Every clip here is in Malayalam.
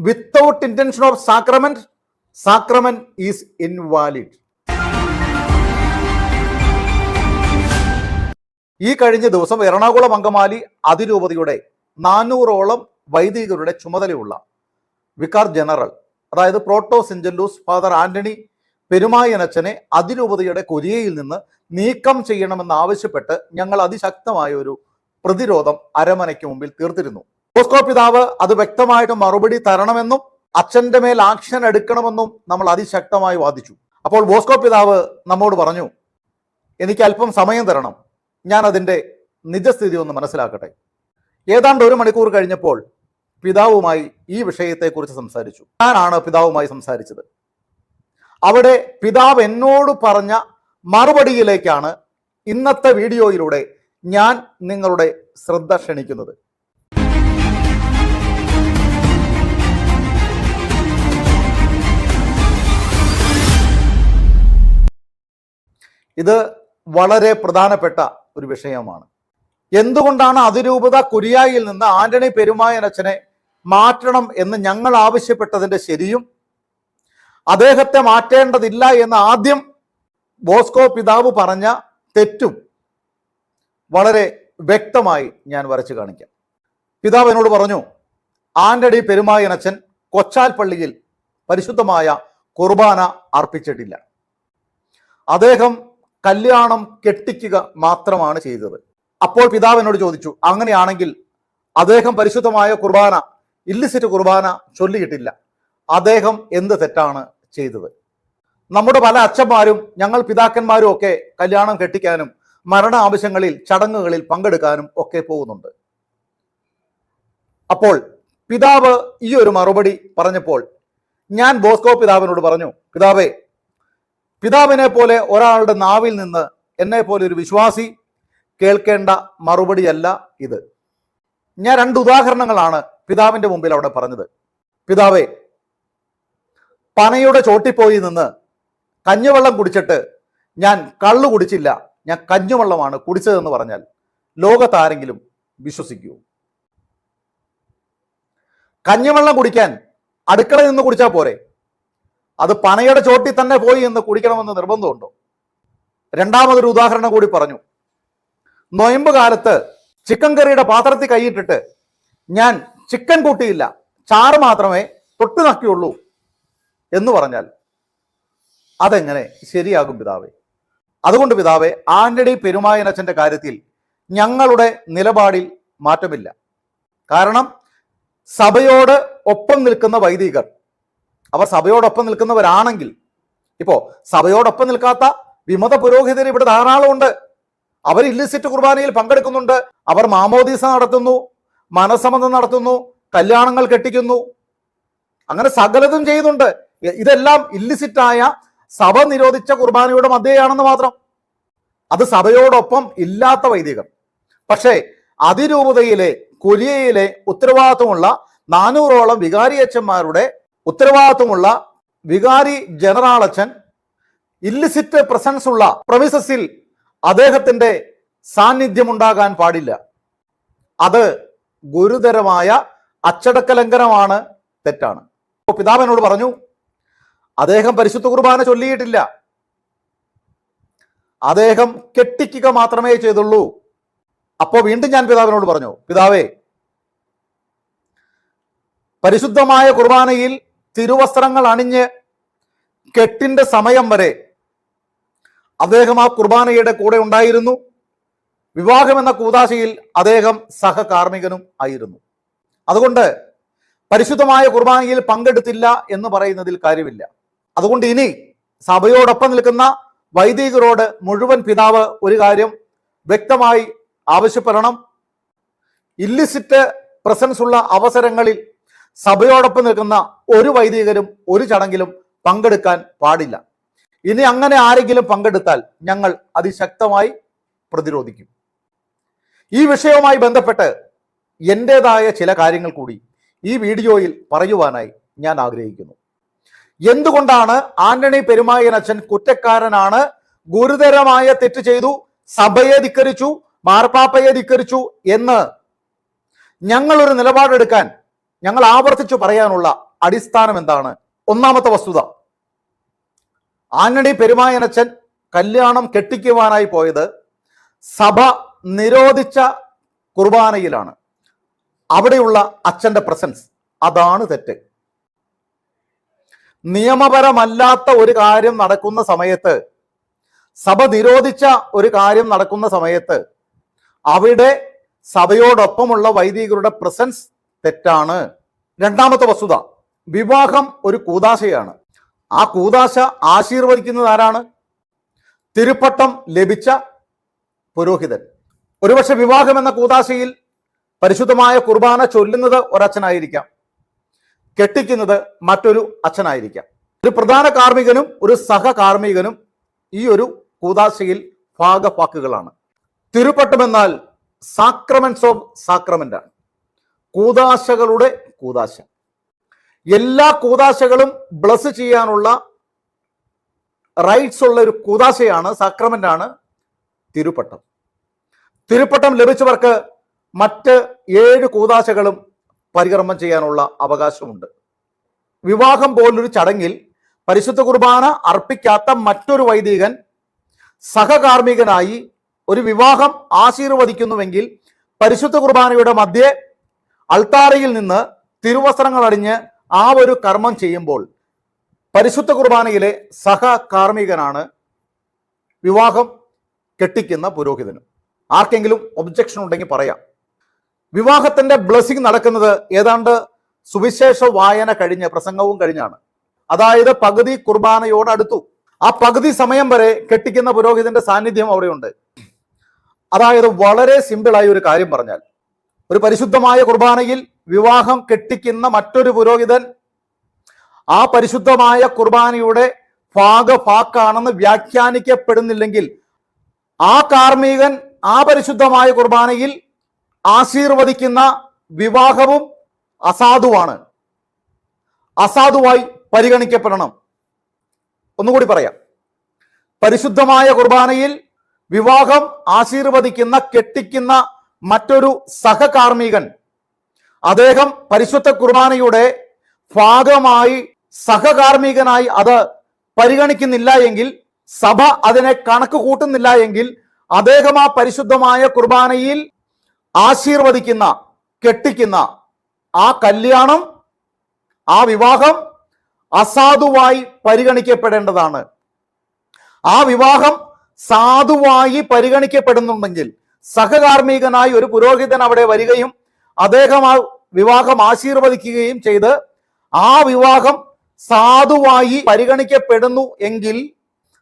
Without intention of sacrament sacrament is invalid ഈ കഴിഞ്ഞ ദിവസം എറണാകുളം അങ്കമാലി അതിരൂപതയുടെ നാനൂറോളം വൈദികരുടെ ചുമതലയുള്ള വികാർ ജനറൽ അതായത് പ്രോട്ടോ സെഞ്ചല്ലൂസ് ഫാദർ ആന്റണി പെരുമായനച്ചനെ അതിരൂപതയുടെ കൊരിയയിൽ നിന്ന് നീക്കം ചെയ്യണമെന്ന് ആവശ്യപ്പെട്ട് ഞങ്ങൾ അതിശക്തമായ ഒരു പ്രതിരോധം അരമനയ്ക്ക് മുമ്പിൽ തീർത്തിരുന്നു. ബോസ്കോ പിതാവ് അത് വ്യക്തമായിട്ട് മറുപടി തരണമെന്നും അച്ഛന്റെ മേൽ ആക്ഷൻ എടുക്കണമെന്നും നമ്മൾ അതിശക്തമായി വാദിച്ചു. അപ്പോൾ ബോസ്കോ പിതാവ് നമ്മോട് പറഞ്ഞു എനിക്ക് അല്പം സമയം തരണം. ഞാൻ അതിന്റെ നിജസ്ഥിതി ഒന്ന് മനസ്സിലാക്കട്ടെ. ഏതാണ്ട് ഒരു മണിക്കൂർ കഴിഞ്ഞപ്പോൾ പിതാവുമായി ഈ വിഷയത്തെക്കുറിച്ച് സംസാരിച്ചു. ഞാനാണ് പിതാവുമായി സംസാരിച്ചത്. അവിടെ പിതാവ് എന്നോട് പറഞ്ഞ മറുപടിയിലേക്കാണ് ഇന്നത്തെ വീഡിയോയിലൂടെ ഞാൻ നിങ്ങളുടെ ശ്രദ്ധ ക്ഷണിക്കുന്നത്. ഇത് വളരെ പ്രധാനപ്പെട്ട ഒരു വിഷയമാണ്. എന്തുകൊണ്ടാണ് അതിരൂപത കുരിയായിൽ നിന്ന് ആന്റണി പെരുമായനച്ഛനെ മാറ്റണം എന്ന് ഞങ്ങൾ ആവശ്യപ്പെട്ടതിന്റെ ശരിയും അദ്ദേഹത്തെ മാറ്റേണ്ടതില്ല എന്ന് ആദ്യം ബോസ്കോ പിതാവ് പറഞ്ഞ തെറ്റും വളരെ വ്യക്തമായി ഞാൻ വരച്ചു കാണിക്കാം. പിതാവ് എന്നോട് പറഞ്ഞു ആന്റണി പെരുമായനച്ഛൻ കൊച്ചാൽ പള്ളിയിൽ പരിശുദ്ധമായ കുർബാന അർപ്പിച്ചിട്ടില്ല. അദ്ദേഹം കല്യാണം കെട്ടിക്കുക മാത്രമാണ് ചെയ്തത്. അപ്പോൾ പിതാവ് എന്നോട് ചോദിച്ചു അങ്ങനെയാണെങ്കിൽ അദ്ദേഹം പരിശുദ്ധമായ കുർബാന ഇല്ലിസിറ്റ് കുർബാന ചൊല്ലിയിട്ടില്ല. അദ്ദേഹം എന്ത് തെറ്റാണ് ചെയ്തത്? നമ്മുടെ പല അച്ഛന്മാരും ഞങ്ങൾ പിതാക്കന്മാരും ഒക്കെ കല്യാണം കെട്ടിക്കാനും മരണ ആവശ്യങ്ങളിൽ ചടങ്ങുകളിൽ പങ്കെടുക്കാനും ഒക്കെ പോകുന്നുണ്ട്. അപ്പോൾ പിതാവ് ഈ ഒരു മറുപടി പറഞ്ഞപ്പോൾ ഞാൻ ബോസ്കോ പിതാവിനോട് പറഞ്ഞു പിതാവേ പിതാവിനെ പോലെ ഒരാളുടെ നാവിൽ നിന്ന് എന്നെ പോലെ ഒരു വിശ്വാസി കേൾക്കേണ്ട മറുപടിയല്ല ഇത്. ഞാൻ രണ്ട് ഉദാഹരണങ്ങളാണ് പിതാവിന്റെ മുമ്പിൽ അവിടെ പറഞ്ഞത്. പിതാവേ പനയുടെ ചോട്ടിപ്പോയി നിന്ന് കഞ്ഞുവെള്ളം കുടിച്ചിട്ട് ഞാൻ കള്ളു കുടിച്ചില്ല. ഞാൻ കഞ്ഞുവെള്ളമാണ് കുടിച്ചതെന്ന് പറഞ്ഞാൽ ലോകത്താരെങ്കിലും വിശ്വസിക്കൂ. കഞ്ഞുവെള്ളം കുടിക്കാൻ അടുക്കളയിൽ നിന്ന് കുടിച്ചാൽ പോരെ? അത് പനയുടെ ചോട്ടിൽ തന്നെ പോയി എന്ന് കുടിക്കണമെന്ന് നിർബന്ധമുണ്ടോ? രണ്ടാമതൊരു ഉദാഹരണം കൂടി പറഞ്ഞു. നൊയമ്പ് കാലത്ത് ചിക്കൻ കറിയുടെ പാത്രത്തിൽ കൈയിട്ടിട്ട് ഞാൻ ചിക്കൻ കൂട്ടിയില്ല ചാറ് മാത്രമേ തൊട്ട് നക്കിയുള്ളൂ എന്ന് പറഞ്ഞാൽ അതെങ്ങനെ ശരിയാകും പിതാവേ? അതുകൊണ്ട് പിതാവേ ആന്റണി പെരുമായനച്ഛന്റെ കാര്യത്തിൽ ഞങ്ങളുടെ നിലപാടിൽ മാറ്റമില്ല. കാരണം സഭയോട് ഒപ്പം നിൽക്കുന്ന വൈദികർ അവർ സഭയോടൊപ്പം നിൽക്കുന്നവരാണെങ്കിൽ ഇപ്പോൾ സഭയോടൊപ്പം നിൽക്കാത്ത വിമത പുരോഹിതർ ഇവിടെ ധാരാളമുണ്ട്. അവർ ഇല്ലിസിറ്റ് കുർബാനയിൽ പങ്കെടുക്കുന്നുണ്ട്. അവർ മാമോദീസ നടത്തുന്നു മനസ്സമ്മതം നടത്തുന്നു കല്യാണങ്ങൾ കെട്ടിക്കുന്നു. അങ്ങനെ സകലതും ചെയ്യുന്നുണ്ട്. ഇതെല്ലാം ഇല്ലിസിറ്റായ സഭ നിരോധിച്ച കുർബാനയുടെ മധ്യയാണെന്ന് മാത്രം. അത് സഭയോടൊപ്പം ഇല്ലാത്ത വൈദികർ പക്ഷേ അതിരൂപതയിലെ കൊരിയയിലെ ഉത്തരവാദിത്വമുള്ള നാനൂറോളം വികാരിയച്ഛന്മാരുടെ ഉത്തരവാദിത്വമുള്ള വികാരി ജനറാളച്ചൻ ഇല്ലിസിറ്റ് പ്രസൻസ് ഉള്ള പ്രൊവിസസിൽ അദ്ദേഹത്തിന്റെ സാന്നിധ്യമുണ്ടാകാൻ പാടില്ല. അത് ഗുരുതരമായ അച്ചടക്ക ലംഘനമാണ് തെറ്റാണ്. അപ്പോൾ പിതാവിനോട് പറഞ്ഞു അദ്ദേഹം പരിശുദ്ധ കുർബാന ചൊല്ലിയിട്ടില്ല. അദ്ദേഹം കെട്ടിക്കുക മാത്രമേ ചെയ്തുള്ളൂ. അപ്പോൾ വീണ്ടും ഞാൻ പിതാവിനോട് പറഞ്ഞു പിതാവേ പരിശുദ്ധമായ കുർബാനയിൽ തിരുവസ്ത്രങ്ങൾ അണിഞ്ഞ് കെട്ടിന്റെ സമയം വരെ അദ്ദേഹം ആ കുർബാനയുടെ കൂടെ ഉണ്ടായിരുന്നു. വിവാഹം എന്ന കൂതാശയിൽ അദ്ദേഹം സഹകാർമ്മികനും ആയിരുന്നു. അതുകൊണ്ട് പരിശുദ്ധമായ കുർബാനയിൽ പങ്കെടുത്തില്ല എന്ന് പറയുന്നതിൽ കാര്യമില്ല. അതുകൊണ്ട് ഇനി സഭയോടൊപ്പം നിൽക്കുന്ന വൈദികരോട് മുഴുവൻ പിതാവ് ഒരു കാര്യം വ്യക്തമായി ആവശ്യപ്പെടണം. ഇല്ലിസിറ്റ് പ്രസൻസ് ഉള്ള അവസരങ്ങളിൽ സഭയോടൊപ്പം നിൽക്കുന്ന ഒരു വൈദികരും ഒരു ചടങ്ങിലും പങ്കെടുക്കാൻ പാടില്ല. ഇനി അങ്ങനെ ആരെങ്കിലും പങ്കെടുത്താൽ ഞങ്ങൾ അതിശക്തമായി പ്രതിരോധിക്കും. ഈ വിഷയവുമായി ബന്ധപ്പെട്ട് എന്റെതായ ചില കാര്യങ്ങൾ കൂടി ഈ വീഡിയോയിൽ പറയുവാനായി ഞാൻ ആഗ്രഹിക്കുന്നു. എന്തുകൊണ്ടാണ് ആന്റണി പെരുമായൻ അച്ഛൻ കുറ്റക്കാരനാണ് ഗുരുതരമായ തെറ്റ് ചെയ്തു സഭയെ ധിക്കരിച്ചു മാർപ്പാപ്പയെ ധിക്കരിച്ചു എന്ന് ഞങ്ങളൊരു നിലപാടെടുക്കാൻ ഞങ്ങൾ ആവർത്തിച്ചു പറയാനുള്ള അടിസ്ഥാനം എന്താണ്? ഒന്നാമത്തെ വസ്തുത. ആന്റണി പെരുമായനച്ചൻ കല്യാണം കെട്ടിക്കുവാനായി പോയത് സഭ നിരോധിച്ച കുർബാനയിലാണ്. അവിടെയുള്ള അച്ഛന്റെ പ്രസൻസ്. അതാണ് തെറ്റ്. നിയമപരമല്ലാത്ത ഒരു കാര്യം നടക്കുന്ന സമയത്ത് സഭ നിരോധിച്ച ഒരു കാര്യം നടക്കുന്ന സമയത്ത് അവിടെ സഭയോടൊപ്പമുള്ള വൈദികരുടെ പ്രസൻസ് തെറ്റാണ്. രണ്ടാമത്തെ വസ്തുത വിവാഹം ഒരു കൂതാശയാണ്. ആ കൂതാശ ആശീർവദിക്കുന്നത് ആരാണ്? തിരുപ്പട്ടം ലഭിച്ച പുരോഹിതൻ. ഒരുപക്ഷെ വിവാഹം എന്ന കൂതാശയിൽ പരിശുദ്ധമായ കുർബാന ചൊല്ലുന്നത് ഒരച്ഛനായിരിക്കാം. കെട്ടിക്കുന്നത് മറ്റൊരു അച്ഛനായിരിക്കാം. ഒരു പ്രധാന കാർമ്മികനും ഒരു സഹകാർമ്മികനും ഈ ഒരു കൂതാശയിൽ തിരുപ്പട്ടം എന്നാൽ സാക്രമെന്റ്സ് ഓഫ് സാക്രമെന്റ് കൂതാശകളുടെ കൂതാശ എല്ലാ കൂതാശകളും ബ്ലസ് ചെയ്യാനുള്ള റൈറ്റ്സ് ഉള്ള ഒരു കൂതാശയാണ് ആണ് തിരുപ്പട്ടം. തിരുപ്പട്ടം ലഭിച്ചവർക്ക് മറ്റ് ഏഴ് കൂതാശകളും പരികർമ്മം ചെയ്യാനുള്ള അവകാശമുണ്ട്. വിവാഹം പോലൊരു ചടങ്ങിൽ പരിശുദ്ധ കുർബാന അർപ്പിക്കാത്ത മറ്റൊരു വൈദികൻ സഹകാർമ്മികനായി ഒരു വിവാഹം ആശീർവദിക്കുന്നുവെങ്കിൽ പരിശുദ്ധ കുർബാനയുടെ മധ്യേ അൾത്താരയിൽ നിന്ന് തിരുവസ്ത്രങ്ങൾ അടിഞ്ഞ് ആ ഒരു കർമ്മം ചെയ്യുമ്പോൾ പരിശുദ്ധ കുർബാനയിലെ സഹകാർമ്മികനാണ് വിവാഹം കെട്ടിക്കുന്ന പുരോഹിതനും. ആർക്കെങ്കിലും ഒബ്ജക്ഷൻ ഉണ്ടെങ്കിൽ പറയാം. വിവാഹത്തിന്റെ ബ്ലെസ്സിങ് നടക്കുന്നത് ഏതാണ്ട് സുവിശേഷ വായന കഴിഞ്ഞ് പ്രസംഗവും കഴിഞ്ഞാണ്. അതായത് പകുതി കുർബാനയോട് അടുത്തു ആ പകുതി സമയം വരെ കെട്ടിക്കുന്ന പുരോഹിതന്റെ സാന്നിധ്യം അവിടെയുണ്ട്. അതായത് വളരെ സിമ്പിളായ ഒരു കാര്യം പറഞ്ഞാൽ ഒരു പരിശുദ്ധമായ കുർബാനയിൽ വിവാഹം കെട്ടിക്കുന്ന മറ്റൊരു പുരോഹിതൻ ആ പരിശുദ്ധമായ കുർബാനയുടെ ഭാഗഭാക്കാണെന്ന് വ്യാഖ്യാനിക്കപ്പെടുന്നില്ലെങ്കിൽ ആ കാർമ്മികൻ ആ പരിശുദ്ധമായ കുർബാനയിൽ ആശീർവദിക്കുന്ന വിവാഹവും അസാധുവാണ്. അസാധുവായി പരിഗണിക്കപ്പെടണം. ഒന്നുകൂടി പറയാം. പരിശുദ്ധമായ കുർബാനയിൽ വിവാഹം ആശീർവദിക്കുന്ന കെട്ടിക്കുന്ന മറ്റൊരു സഹകാർമികൻ അദ്ദേഹം പരിശുദ്ധ കുർബാനയുടെ ഭാഗമായി സഹകാർമികനായി അത് പരിഗണിക്കുന്നില്ല എങ്കിൽ സഭ അതിനെ കണക്ക് കൂട്ടുന്നില്ല എങ്കിൽ അദ്ദേഹം ആ പരിശുദ്ധമായ കുർബാനയിൽ ആശീർവദിക്കുന്ന കെട്ടിക്കുന്ന ആ കല്യാണം ആ വിവാഹം അസാധുവായി പരിഗണിക്കപ്പെടേണ്ടതാണ്. ആ വിവാഹം സാധുവായി പരിഗണിക്കപ്പെടുന്നുണ്ടെങ്കിൽ സഹകാർമ്മികനായി ഒരു പുരോഹിതൻ അവിടെ വരികയും അദ്ദേഹം ആ വിവാഹം ആശീർവദിക്കുകയും ചെയ്ത് ആ വിവാഹം സാധുവായി പരിഗണിക്കപ്പെടുന്നു എങ്കിൽ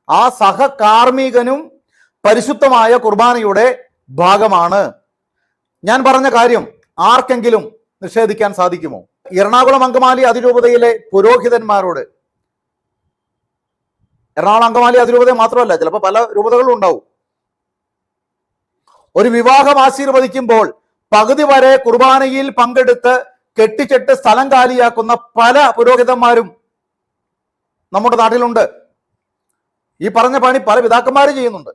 ആ സഹകാർമ്മികനും പരിശുദ്ധമായ കുർബാനയുടെ ഭാഗമാണ്. ഞാൻ പറഞ്ഞ കാര്യം ആർക്കെങ്കിലും നിഷേധിക്കാൻ സാധിക്കുമോ? എറണാകുളം അങ്കമാലി അതിരൂപതയിലെ പുരോഹിതന്മാരോട്. എറണാകുളം അങ്കമാലി അതിരൂപത മാത്രമല്ല ചിലപ്പോൾ പല രൂപതകളും ഉണ്ടാവും. ഒരു വിവാഹം ആശീർവദിക്കുമ്പോൾ പകുതി വരെ കുർബാനയിൽ പങ്കെടുത്ത് കെട്ടിച്ചെട്ട് സ്ഥലം കാലിയാക്കുന്ന പല പുരോഹിതന്മാരും നമ്മുടെ നാട്ടിലുണ്ട്. ഈ പറഞ്ഞ പണി പല പിതാക്കന്മാരും ചെയ്യുന്നുണ്ട്.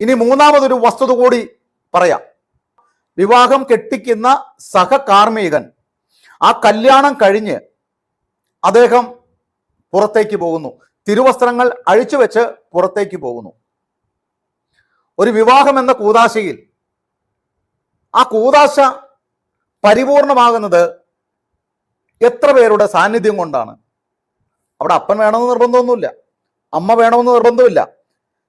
ഇനി മൂന്നാമതൊരു വസ്തുത കൂടി പറയാം. വിവാഹം കെട്ടിക്കുന്ന സഹകാർമ്മികൻ ആ കല്യാണം കഴിഞ്ഞ് അദ്ദേഹം പുറത്തേക്ക് പോകുന്നു. തിരുവസ്ത്രങ്ങൾ അഴിച്ചു വെച്ച് പുറത്തേക്ക് പോകുന്നു. ഒരു വിവാഹം എന്ന കൂതാശയിൽ ആ കൂതാശ പരിപൂർണമാകുന്നത് എത്ര പേരുടെ സാന്നിധ്യം കൊണ്ടാണ്? അവിടെ അപ്പൻ വേണമെന്ന് നിർബന്ധമൊന്നുമില്ല അമ്മ വേണമെന്ന് നിർബന്ധമില്ല.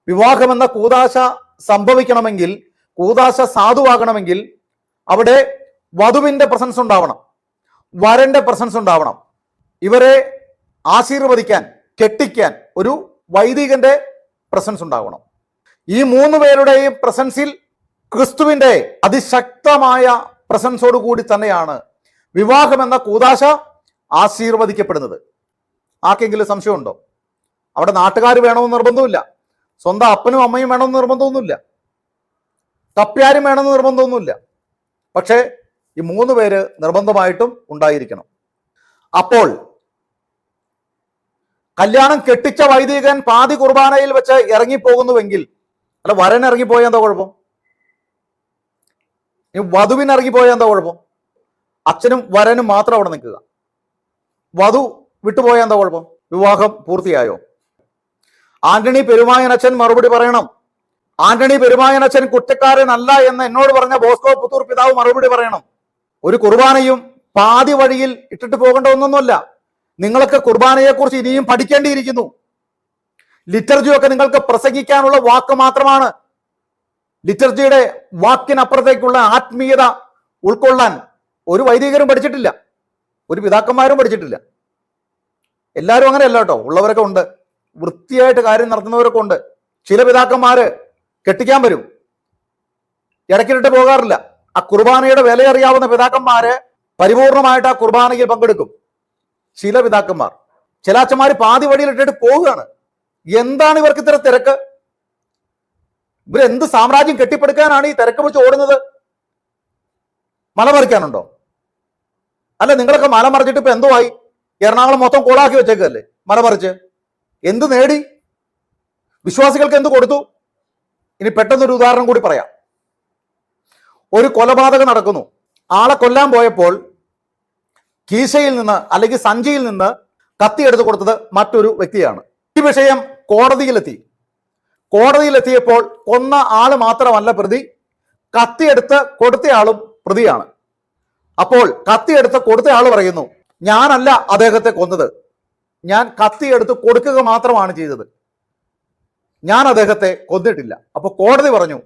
വിവാഹം എന്ന കൂതാശ സംഭവിക്കണമെങ്കിൽ കൂതാശ സാധുവാകണമെങ്കിൽ അവിടെ വധുവിന്റെ പ്രസൻസ് ഉണ്ടാവണം വരന്റെ പ്രസൻസ് ഉണ്ടാവണം. ഇവരെ ആശീർവദിക്കാൻ കെട്ടിക്കാൻ ഒരു വൈദികന്റെ പ്രസൻസ് ഉണ്ടാവണം. ഈ മൂന്ന് പേരുടെയും പ്രസൻസിൽ ക്രിസ്തുവിന്റെ അതിശക്തമായ പ്രസൻസോട് കൂടി തന്നെയാണ് വിവാഹം എന്ന കൂതാശ ആശീർവദിക്കപ്പെടുന്നത്. ആർക്കെങ്കിലും സംശയമുണ്ടോ? അവിടെ നാട്ടുകാർ വേണമെന്ന് നിർബന്ധമില്ല സ്വന്തം അപ്പനും അമ്മയും വേണമെന്ന് നിർബന്ധമൊന്നുമില്ല തപ്പ്യാരും വേണമെന്ന് നിർബന്ധമൊന്നുമില്ല പക്ഷേ ഈ മൂന്ന് പേര് നിർബന്ധമായിട്ടും ഉണ്ടായിരിക്കണം. അപ്പോൾ കല്യാണം കെട്ടിച്ച വൈദികൻ പാതി കുർബാനയിൽ വെച്ച് ഇറങ്ങിപ്പോകുന്നുവെങ്കിൽ അല്ല വരൻ ഇറങ്ങിപ്പോയാൽ എന്താ കുഴപ്പം? ഇനി വധുവിന് ഇറങ്ങിപ്പോയാൽ എന്താ കുഴപ്പം? അച്ഛനും വരനും മാത്രം അവിടെ നിൽക്കുക. വധു വിട്ടുപോയാൽ എന്താ കുഴപ്പം? വിവാഹം പൂർത്തിയായോ? ആന്റണി പെരുമായനച്ഛൻ മറുപടി പറയണം. ആന്റണി പെരുമായനച്ഛൻ കുറ്റക്കാരനല്ല എന്ന് എന്നോട് പറഞ്ഞ ബോസ്കോ പുത്തൂർ പിതാവ് മറുപടി പറയണം. ഒരു കുർബാനയും പാതി വഴിയിൽ ഇട്ടിട്ട് പോകേണ്ട ഒന്നൊന്നുമല്ല. നിങ്ങളൊക്കെ കുർബാനയെക്കുറിച്ച് ഇനിയും പഠിക്കേണ്ടിയിരിക്കുന്നു. ലിറ്റർജിയൊക്കെ നിങ്ങൾക്ക് പ്രസംഗിക്കാനുള്ള വാക്ക് മാത്രമാണ്. ലിറ്റർജിയുടെ വാക്കിനപ്പുറത്തേക്കുള്ള ആത്മീയത ഉൾക്കൊള്ളാൻ ഒരു വൈദികരും പഠിച്ചിട്ടില്ല. ഒരു പിതാക്കന്മാരും പഠിച്ചിട്ടില്ല. എല്ലാവരും അങ്ങനെയല്ല കേട്ടോ. ഉള്ളവരൊക്കെ ഉണ്ട്. വൃത്തിയായിട്ട് കാര്യം നടത്തുന്നവരൊക്കെ ഉണ്ട്. ചില പിതാക്കന്മാര് കെട്ടിക്കാൻ വരും. ഇടയ്ക്കിട്ട് പോകാറില്ല. ആ കുർബാനയുടെ വില അറിയാവുന്ന പിതാക്കന്മാര് പരിപൂർണമായിട്ട് ആ കുർബാനയിൽ പങ്കെടുക്കും. ചില പിതാക്കന്മാർ. ചില അച്ഛന്മാർ പാതി വഴിയിലിട്ടിട്ട് പോവുകയാണ്. എന്താണ് ഇവർക്ക് ഇത്ര തിരക്ക്? ഇവർ എന്ത് സാമ്രാജ്യം കെട്ടിപ്പടുക്കാനാണ് ഈ തിരക്ക് വെച്ച് ഓടുന്നത്? മലമറിക്കാനുണ്ടോ? അല്ല നിങ്ങളൊക്കെ മല മറിച്ചിട്ട് ഇപ്പൊ എന്തോ ആയി എറണാകുളം മൊത്തം കോളാക്കി വെച്ചേക്കല്ലേ മലമറിച്ച്? എന്ത് നേടി? വിശ്വാസികൾക്ക് എന്ത് കൊടുത്തു? ഇനി പെട്ടെന്നൊരു ഉദാഹരണം കൂടി പറയാം. ഒരു കൊലപാതകം നടക്കുന്നു. ആളെ കൊല്ലാൻ പോയപ്പോൾ കീശയിൽ നിന്ന് അല്ലെങ്കിൽ സഞ്ചിയിൽ നിന്ന് കത്തി എടുത്തു കൊടുത്തത് മറ്റൊരു വ്യക്തിയാണ്. ഈ വിഷയം കോടതിയിലെത്തി. കോടതിയിലെത്തിയപ്പോൾ കൊന്ന ആൾ മാത്രമല്ല പ്രതി കത്തിയെടുത്ത് കൊടുത്തയാളും പ്രതിയാണ്. അപ്പോൾ കത്തിയെടുത്ത് കൊടുത്ത ആൾ പറയുന്നു ഞാനല്ല അദ്ദേഹത്തെ കൊന്നത്. ഞാൻ കത്തിയെടുത്ത് കൊടുക്കുക മാത്രമാണ് ചെയ്തത്. ഞാൻ അദ്ദേഹത്തെ കൊന്നിട്ടില്ല. അപ്പോൾ കോടതി പറഞ്ഞു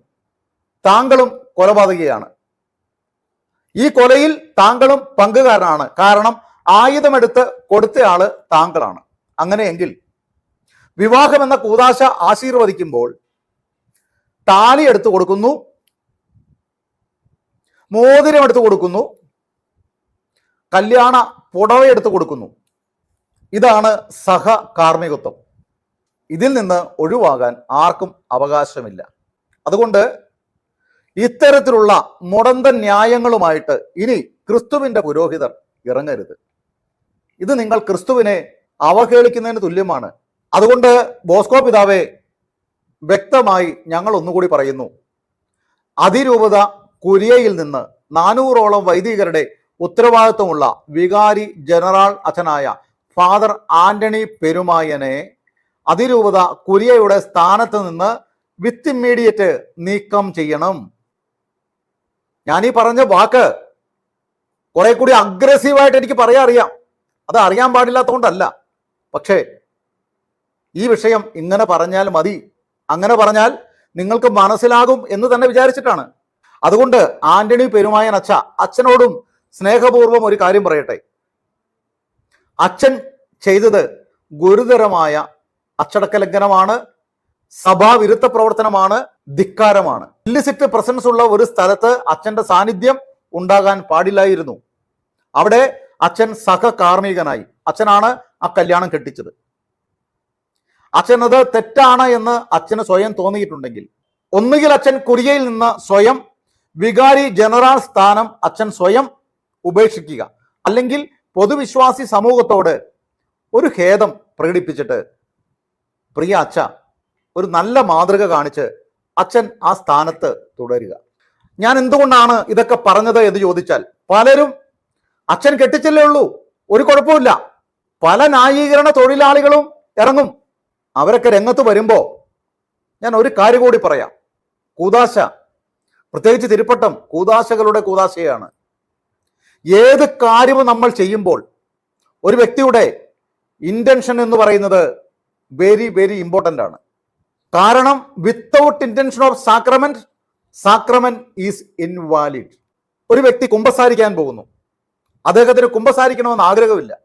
താങ്കളും കൊലപാതകയാണ്. ഈ കൊലയിൽ താങ്കളും പങ്കുകാരനാണ്. കാരണം ആയുധമെടുത്ത് കൊടുത്തയാൾ താങ്കളാണ്. അങ്ങനെയെങ്കിൽ വിവാഹം എന്ന കൂതാശ ആശീർവദിക്കുമ്പോൾ താലി എടുത്തു കൊടുക്കുന്നു. മോതിരം എടുത്തു കൊടുക്കുന്നു. കല്യാണ പുടവ എടുത്തു കൊടുക്കുന്നു. ഇതാണ് സഹ കാർമ്മികത്വം ഇതിൽ നിന്ന് ഒഴിവാകാൻ ആർക്കും അവകാശമില്ല. അതുകൊണ്ട് ഇത്തരത്തിലുള്ള മുടന്ത ന്യായങ്ങളുമായിട്ട് ഇനി ക്രിസ്തുവിന്റെ പുരോഹിതർ ഇറങ്ങരുത്. ഇത് നിങ്ങൾ ക്രിസ്തുവിനെ അവഹേളിക്കുന്നതിന് തുല്യമാണ്. അതുകൊണ്ട് ബോസ്കോ പിതാവെ വ്യക്തമായി ഞങ്ങൾ ഒന്നുകൂടി പറയുന്നു. അതിരൂപത കുരിയയിൽ നിന്ന് നാനൂറോളം വൈദികരുടെ ഉത്തരവാദിത്വമുള്ള വികാരി ജനറൽ അച്ഛനായ ഫാദർ ആന്റണി പെരുമായനെ അതിരൂപത കുരിയയുടെ സ്ഥാനത്ത് നിന്ന് വിത്ത് ഇമ്മീഡിയറ്റ് നീക്കം ചെയ്യണം. ഈ പറഞ്ഞ വാക്ക് കുറെ കൂടി അഗ്രസീവായിട്ട് എനിക്ക് പറയാൻ അറിയാം. അത് അറിയാൻ പാടില്ലാത്തതുകൊണ്ടല്ല. പക്ഷേ ഈ വിഷയം ഇങ്ങനെ പറഞ്ഞാൽ മതി. അങ്ങനെ പറഞ്ഞാൽ നിങ്ങൾക്ക് മനസ്സിലാകും എന്ന് തന്നെ വിചാരിച്ചിട്ടാണ്. അതുകൊണ്ട് ആന്റണി പെരുമായൻ അച്ഛ അച്ഛനോടും സ്നേഹപൂർവം ഒരു കാര്യം പറയട്ടെ. അച്ഛൻ ചെയ്തത് ഗുരുതരമായ അച്ചടക്ക ലംഘനമാണ് സഭാവിരുദ്ധ പ്രവർത്തനമാണ് ധിക്കാരമാണ്. ഇല്ലിസിറ്റ് പ്രസൻസ് ഉള്ള ഒരു സ്ഥലത്ത് അച്ഛന്റെ സാന്നിധ്യം ഉണ്ടാകാൻ പാടില്ലായിരുന്നു. അവിടെ അച്ഛൻ സഹകാർമ്മികനായി. അച്ഛനാണ് ആ കല്യാണം കെട്ടിച്ചത്. അച്ഛൻ അത് തെറ്റാണ് എന്ന് അച്ഛന് സ്വയം തോന്നിയിട്ടുണ്ടെങ്കിൽ. ഒന്നുകിൽ അച്ഛൻ കുരിയയിൽ നിന്ന് സ്വയം വികാരി ജനറൽ സ്ഥാനം അച്ഛൻ സ്വയം ഉപേക്ഷിക്കുക. അല്ലെങ്കിൽ പൊതുവിശ്വാസി സമൂഹത്തോട് ഒരു ഖേദം പ്രകടിപ്പിച്ചിട്ട് പ്രിയ അച്ഛ ഒരു നല്ല മാതൃക കാണിച്ച് അച്ഛൻ ആ സ്ഥാനത്ത് തുടരുക. ഞാൻ എന്തുകൊണ്ടാണ് ഇതൊക്കെ പറഞ്ഞത് എന്ന് ചോദിച്ചാൽ പലരും അച്ഛൻ കെട്ടിച്ചല്ലേ ഉള്ളൂ ഒരു കുഴപ്പമില്ല പല ന്യായീകരണ തൊഴിലാളികളും ഇറങ്ങും. അവരൊക്കെ രംഗത്ത് വരുമ്പോൾ ഞാൻ ഒരു കാര്യം കൂടി പറയാം. കൂതാശ. പ്രത്യേകിച്ച് തിരുപ്പട്ടം കൂതാശകളുടെ കൂതാശയാണ്. ഏത് കാര്യവും നമ്മൾ ചെയ്യുമ്പോൾ ഒരു വ്യക്തിയുടെ ഇന്റൻഷൻ എന്ന് പറയുന്നത് വെരി വെരി ഇമ്പോർട്ടന്റ് ആണ്. കാരണം without intention of sacrament sacrament is invalid ഒരു വ്യക്തി കുമ്പസാരിക്കാൻ പോകുന്നു. അദ്ദേഹത്തിന് കുമ്പസാരിക്കണമെന്ന് ആഗ്രഹമില്ല.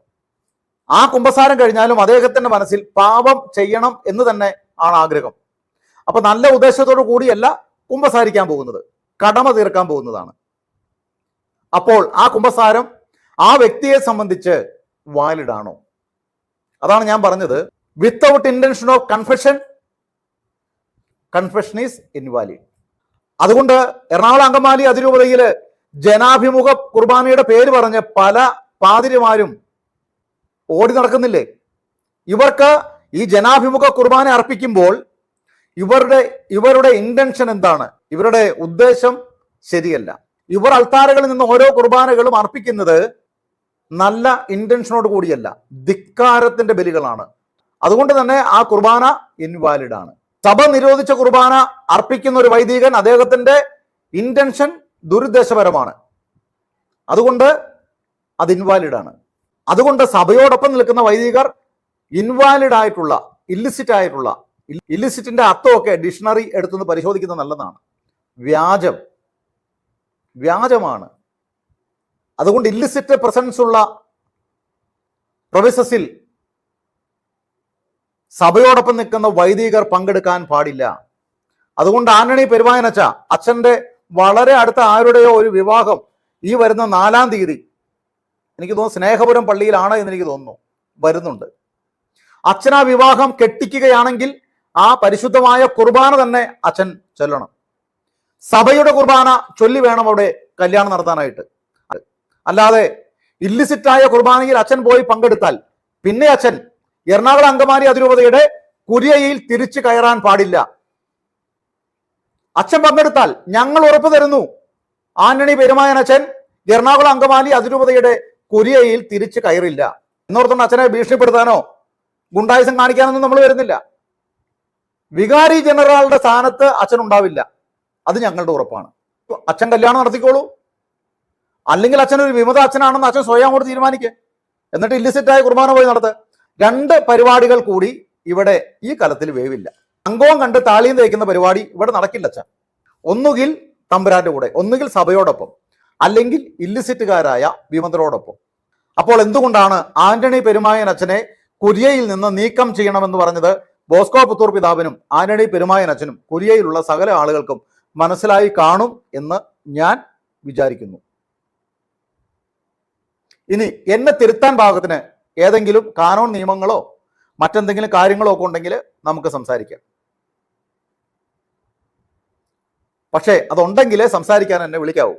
ആ കുമ്പസാരം കഴിഞ്ഞാലും അദ്ദേഹത്തിന്റെ മനസ്സിൽ പാപം ചെയ്യണം എന്ന് തന്നെ ആണ് ആഗ്രഹം. അപ്പൊ നല്ല ഉദ്ദേശത്തോടു കൂടിയല്ല കുമ്പസാരിക്കാൻ പോകുന്നത്. കടമ തീർക്കാൻ പോകുന്നതാണ്. അപ്പോൾ ആ കുമ്പസാരം ആ വ്യക്തിയെ സംബന്ധിച്ച് വാലിഡ് ആണോ? അതാണ് ഞാൻ പറഞ്ഞത്. Without intention of confession confession is invalid അതുകൊണ്ട് എറണാകുളം അങ്കമാലി അതിരൂപതയിൽ ജനാഭിമുഖ കുർബാനയുടെ പേര് പറഞ്ഞ് പല പാതിരിമാരും ഓടി നടക്കുന്നില്ലേ? ഇവർക്ക് ഈ ജനാഭിമുഖ കുർബാന അർപ്പിക്കുമ്പോൾ ഇവരുടെ ഇവരുടെ ഇന്റൻഷൻ എന്താണ്? ഇവരുടെ ഉദ്ദേശം ശരിയല്ല. ഇവർ അൾത്താരകളിൽ നിന്ന് ഓരോ കുർബാനകളും അർപ്പിക്കുന്നത് നല്ല ഇന്റൻഷനോട് കൂടിയല്ല ധിക്കാരത്തിന്റെ ബലികളാണ്. അതുകൊണ്ട് തന്നെ ആ കുർബാന ഇൻവാലിഡ് ആണ്. സഭ നിരോധിച്ച കുർബാന അർപ്പിക്കുന്ന ഒരു വൈദികൻ അദ്ദേഹത്തിന്റെ ഇന്റൻഷൻ ദുരുദ്ദേശപരമാണ്. അതുകൊണ്ട് അത് ഇൻവാലിഡ് ആണ്. അതുകൊണ്ട് സഭയോടൊപ്പം നിൽക്കുന്ന വൈദികർ ഇൻവാലിഡ് ആയിട്ടുള്ള ഇല്ലിസിറ്റ് ആയിട്ടുള്ള ഇല്ലിസിറ്റിന്റെ അർത്ഥമൊക്കെ ഡിക്ഷണറി എടുത്തുനിന്ന് പരിശോധിക്കുന്നത് നല്ലതാണ്. വ്യാജം. വ്യാജമാണ്. അതുകൊണ്ട് ഇല്ലിസിറ്റ് പ്രസൻസ് ഉള്ള പ്രൊവിസസിൽ സഭയോടൊപ്പം നിൽക്കുന്ന വൈദികർ പങ്കെടുക്കാൻ പാടില്ല. അതുകൊണ്ട് ആന്റണി പെരുവായനച്ച അച്ഛന്റെ വളരെ അടുത്ത ആരുടെയോ ഒരു വിവാഹം ഈ വരുന്ന നാലാം തീയതി എനിക്ക് തോന്നുന്നു സ്നേഹപുരം പള്ളിയിലാണ് എന്ന് എനിക്ക് തോന്നുന്നു. വരുന്നുണ്ട്. അച്ഛന വിവാഹം കെട്ടിക്കുകയാണെങ്കിൽ ആ പരിശുദ്ധമായ കുർബാന തന്നെ അച്ഛൻ ചൊല്ലണം. സഭയുടെ കുർബാന ചൊല്ലി വേണം അവിടെ കല്യാണം നടത്താനായിട്ട്. അല്ലാതെ ഇല്ലിസിറ്റായ കുർബാനയിൽ അച്ഛൻ പോയി പങ്കെടുത്താൽ പിന്നെ അച്ഛൻ എറണാകുളം അങ്കമാലി അതിരൂപതയുടെ കുരിയയിൽ തിരിച്ചു കയറാൻ പാടില്ല. അച്ഛൻ പങ്കെടുത്താൽ ഞങ്ങൾ ഉറപ്പു തരുന്നു. ആന്റണി പെരുമായൻ അച്ഛൻ എറണാകുളം അങ്കമാലി അതിരൂപതയുടെ കുരിയയിൽ തിരിച്ചു കയറില്ല. എന്നോർത്തുകൊണ്ട് അച്ഛനെ ഭീഷണിപ്പെടുത്താനോ? ഗുണ്ടായുസം കാണിക്കാനൊന്നും നമ്മൾ വരുന്നില്ല. വികാരി ജനറാളുടെ സ്ഥാനത്ത് അച്ഛൻ ഉണ്ടാവില്ല. അത് ഞങ്ങളുടെ ഉറപ്പാണ്. അച്ഛൻ കല്യാണം നടത്തിക്കോളൂ. അല്ലെങ്കിൽ അച്ഛൻ ഒരു വിമത അച്ഛനാണെന്ന് അച്ഛൻ സ്വയം അങ്ങോട്ട് തീരുമാനിക്കേ. എന്നിട്ട് ഇല്ലിസിറ്റായ കുർബാന പോയി നടത്ത്. രണ്ട് പരിപാടികൾ കൂടി ഇവിടെ ഈ കലത്തിൽ വേവില്ല. അംഗവും കണ്ട് താളിയും തേക്കുന്ന പരിപാടി ഇവിടെ നടക്കില്ല അച്ഛൻ. ഒന്നുകിൽ തമ്പുരാന്റെ കൂടെ ഒന്നുകിൽ സഭയോടൊപ്പം. അല്ലെങ്കിൽ ഇല്ലിസിറ്റുകാരായ വിമതരോടൊപ്പം അപ്പോൾ എന്തുകൊണ്ടാണ് ആന്റണി പെരുമായൻ അച്ഛനെ കുര്യയിൽ നിന്ന് നീക്കം ചെയ്യണമെന്ന് പറഞ്ഞത്? ബോസ്കോ പുത്തൂർ പിതാവിനും ആന്റണി പെരുമായൻ അച്ഛനും കുര്യയിലുള്ള സകല ആളുകൾക്കും മനസ്സിലായി കാണും എന്ന് ഞാൻ വിചാരിക്കുന്നു. ഇനി എന്നെ തിരുത്താൻ ഭാഗത്തിന് ഏതെങ്കിലും കാനോൺ നിയമങ്ങളോ മറ്റെന്തെങ്കിലും കാര്യങ്ങളോ ഒക്കെ ഉണ്ടെങ്കിൽ നമുക്ക് സംസാരിക്കാം. പക്ഷേ അതുണ്ടെങ്കിലേ സംസാരിക്കാൻ എന്നെ വിളിക്കാവൂ.